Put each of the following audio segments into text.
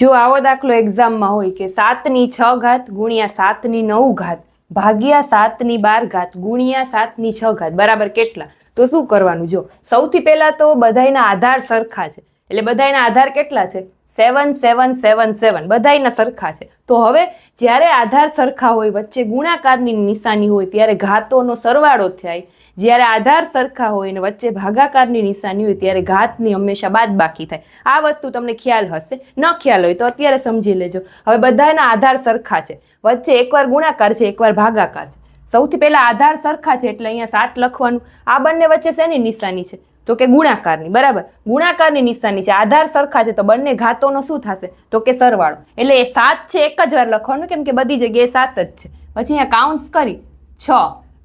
જો આવો દાખલો એક્ઝામમાં હોય કે સાતની છ ઘાત ગુણ્યા સાતની નવ ઘાત ભાગ્યા સાતની બાર ઘાત ગુણ્યા સાતની છ ઘાત, બરાબર કેટલા? તો શું કરવાનું? જો સૌથી પહેલાં તો બધાયના આધાર સરખા છે. એટલે બધાના આધાર કેટલા છે? સેવન સેવન સેવન સેવન બધાયના સરખા છે. તો હવે જ્યારે આધાર સરખા હોય, વચ્ચે ગુણાકારની નિશાની હોય, ત્યારે ઘાતોનો સરવાળો થાય. જ્યારે આધાર સરખા હોય અને વચ્ચે ભાગાકારની નિશાની હોય, ત્યારે ઘાતની હંમેશા બાદ બાકી થાય. આ વસ્તુ તમને ખ્યાલ હશે. ન ખ્યાલ હોય તો અત્યારે સમજી લેજો. હવે બધાના આધાર સરખા છે. વચ્ચે એકવાર ગુણાકાર છે, એકવાર ભાગાકાર છે. સૌથી પહેલાં આધાર સરખા છે એટલે અહીંયા સાત લખવાનું. આ બંને વચ્ચે શેની નિશાની છે? તો કે ગુણાકારની, બરાબર? ગુણાકારની નિશાની છે. આધાર સરખા છે તો બંને ઘાતોનો શું થશે? તો કે સરવાળો. એટલે એ સાત છે, એક જ વાર લખવાનું કેમ કે બધી જગ્યાએ સાત જ છે. પછી અહીંયા કાઉન્સ કરી. છ.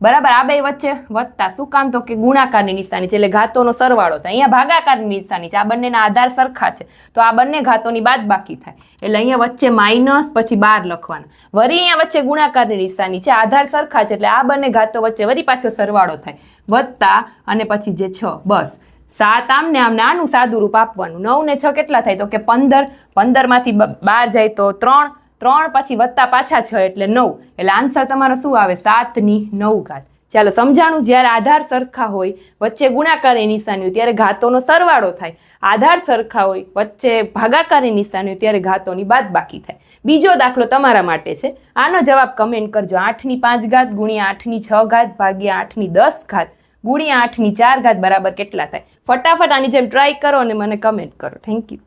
બરાબર, આ બે વચ્ચે વત્તા શું કામ? તો કે ગુણાકારની નિશાની છે, એટલે ઘાતોનો સરવાળો થાય. અહીંયા ભાગાકારની નિશાની છે, આ બંનેના આધાર સરખા છે. તો આ બંને ઘાતોની બાદ બાકી થાય. એટલે અહીંયા વચ્ચે માઇનસ, પછી બાર લખવાના. વળી અહીંયા વચ્ચે ગુણાકારની નિશાની છે, આધાર સરખા છે, એટલે આ બંને ઘાતો વચ્ચે વરી પાછો સરવાળો થાય. વત્તા અને પછી જે છ, બસ. સાત આમ ને આમ નાનું સાદું રૂપ આપવાનું. નવ ને છ કેટલા થાય? તો કે પંદર. પંદરમાંથી બાર જાય તો ત્રણ. ત્રણ પછી વત્તા પાછા છ એટલે નવ. એટલે આન્સર તમારો શું આવે? સાતની નવ ઘાત. ચાલો સમજાણું, જ્યારે આધાર સરખા હોય, વચ્ચે ગુણાકારની નિશાની હોય, ત્યારે ઘાતોનો સરવાળો થાય. આધાર સરખા હોય, વચ્ચે ભાગાકારની નિશાની હોય, ત્યારે ઘાતોની બાદ બાકી થાય. બીજો દાખલો તમારા માટે છે. આનો જવાબ કમેન્ટ કરજો. આઠની પાંચ ઘાત ગુણ્યા આઠની છ ઘાત ભાગ્યા આઠની દસ ઘાત ગુણ્યા આઠની ચાર ઘાત બરાબર કેટલા થાય? ફટાફટ આની જેમ ટ્રાય કરો અને મને કમેન્ટ કરો. Thank you